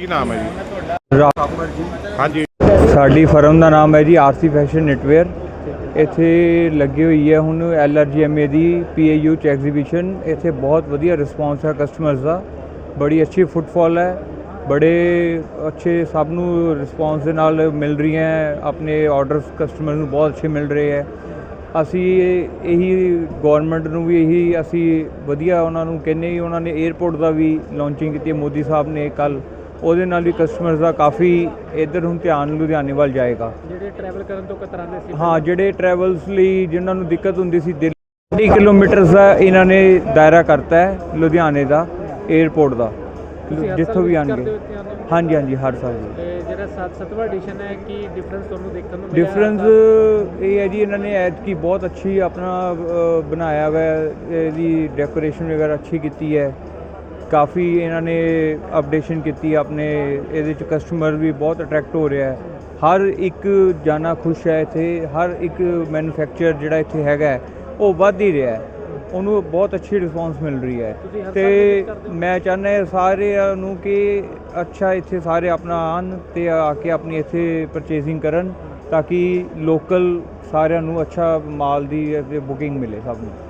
ਕੀ ਨਾਮ ਹੈ ਜੀ? ਰਾ- ਹਾਂਜੀ। ਸਾਡੀ ਫਰਮ ਦਾ ਨਾਮ ਹੈ ਜੀ ਆਰਸੀ ਫੈਸ਼ਨ ਨਿਟਵੇਅਰ। ਇੱਥੇ ਲੱਗੀ ਹੋਈ ਹੈ ਹੁਣ ਐਲਆਰਜੀਐਮਏ ਦੀ ਪੀਏਯੂ ਚ ਐਗਜ਼ੀਬਿਸ਼ਨ। ਇੱਥੇ ਬਹੁਤ ਵਧੀਆ ਰਿਸਪੌਂਸ ਹੈ ਕਸਟਮਰਸ ਦਾ। ਬੜੀ ਅੱਛੀ ਫੁੱਟਫਾਲ ਹੈ। ਬੜੇ ਅੱਛੇ ਸਭ ਨੂੰ ਰਿਸਪੌਂਸ ਦੇ ਨਾਲ ਮਿਲ ਰਹੀਆਂ ਹੈ। ਆਪਣੇ ਆਰਡਰਸ ਕਸਟਮਰ ਨੂੰ ਬਹੁਤ ਅੱਛੇ ਮਿਲ ਰਹੇ ਹੈ। ਅਸੀਂ ਇਹੀ ਗਵਰਨਮੈਂਟ ਨੂੰ ਵੀ ਇਹੀ ਅਸੀਂ ਵਧੀਆ ਉਹਨਾਂ ਨੂੰ ਕਹਿੰਨੇ ਉਹਨਾਂ ਨੇ 에ਅਰਪੋਰਟ ਦਾ ਵੀ ਲਾਂਚਿੰਗ ਕੀਤੀ ਹੈ। ਮੋਦੀ ਸਾਹਿਬ ਨੇ ਕੱਲ ਉਹਦੇ ਨਾਲ ਵੀ ਕਸਟਮਰਸ ਦਾ ਕਾਫੀ ਇੱਧਰ ਹੁਣ ਧਿਆਨ ਲੁਧਿਆਣੇ ਵੱਲ ਜਾਏਗਾ। ਜਿਹੜੇ ਟਰੈਵਲ ਕਰਨ ਤੋਂ ਕਤਰਾਉਂਦੇ ਸੀ। ਹਾਂ ਜਿਹੜੇ ਟਰੈਵਲਸ ਲਈ ਜਿਨ੍ਹਾਂ ਨੂੰ ਦਿੱਕਤ ਹੁੰਦੀ ਸੀ ਦਿੱਲੀ ਕਿਲੋਮੀਟਰ ਦਾ ਇਹਨਾਂ ਨੇ ਦਾਇਰਾ ਕਰਤਾ ਹੈ ਲੁਧਿਆਣੇ ਦਾ 에ਅਰਪੋਰਟ ਦਾ ਤੁਸੀਂ ਹਰ ਜਿੱਥੋਂ ਵੀ ਆਣਗੇ? ਹਾਂਜੀ ਹਾਂਜੀ ਹਰ ਸਾਲ ਜੀ। ਜਿਹੜਾ ਸੱਤ ਸੱਤਵਾਂ ਐਡੀਸ਼ਨ ਹੈ ਕੀ ਡਿਫਰੈਂਸ ਤੁਹਾਨੂੰ ਦੇਖਣ ਨੂੰ ਮਿਲਿਆ? ਡਿਫਰੈਂਸ ਇਹ ਹੈ ਜੀ ਇਹਨਾਂ ਨੇ ਐਤਕੀ ਬਹੁਤ ਅੱਛੀ ਆਪਣਾ ਬਣਾਇਆ ਹੋਇਆ ਹੈ ਇਹਦੀ ਡੈਕੋਰੇਸ਼ਨ ਵਗੈਰਾ ਅੱਛੀ ਕੀਤੀ ਹੈ। ਕਾਫੀ ਇਹਨਾਂ ਨੇ ਅਪਡੇਸ਼ਨ ਕੀਤੀ ਆਪਣੇ ਇਹਦੇ ਚ ਕਸਟਮਰ ਵੀ ਬਹੁਤ ਅਟਰੈਕਟ ਹੋ ਰਿਹਾ ਹੈ। ਹਰ ਇੱਕ ਜਾਨਾ ਖੁਸ਼ ਹੈ ਇੱਥੇ ਹਰ ਇੱਕ ਮੈਨੂਫੈਕਚਰ ਜਿਹੜਾ ਇੱਥੇ ਹੈਗਾ ਉਹ ਵੱਧ ਹੀ ਰਿਹਾ ਹੈ। ਉਹਨੂੰ ਬਹੁਤ ਅੱਛੀ ਰਿਸਪੌਂਸ ਮਿਲ ਰਹੀ ਹੈ। ਤੇ? ਮੈਂ ਚਾਹੁੰਦਾ ਹਾਂ ਸਾਰਿਆਂ ਨੂੰ ਕਿ ਅੱਛਾ ਇੱਥੇ ਸਾਰੇ ਆਪਣਾ ਆਉਣ ਤੇ ਆ ਕੇ ਆਪਣੀ ਇੱਥੇ ਪਰਚੇਸਿੰਗ ਕਰਨ ਤਾਂ ਕਿ ਲੋਕਲ ਸਾਰਿਆਂ ਨੂੰ ਅੱਛਾ ਮਾਲ ਦੀ ਬੁਕਿੰਗ ਮਿਲੇ ਸਭ ਨੂੰ।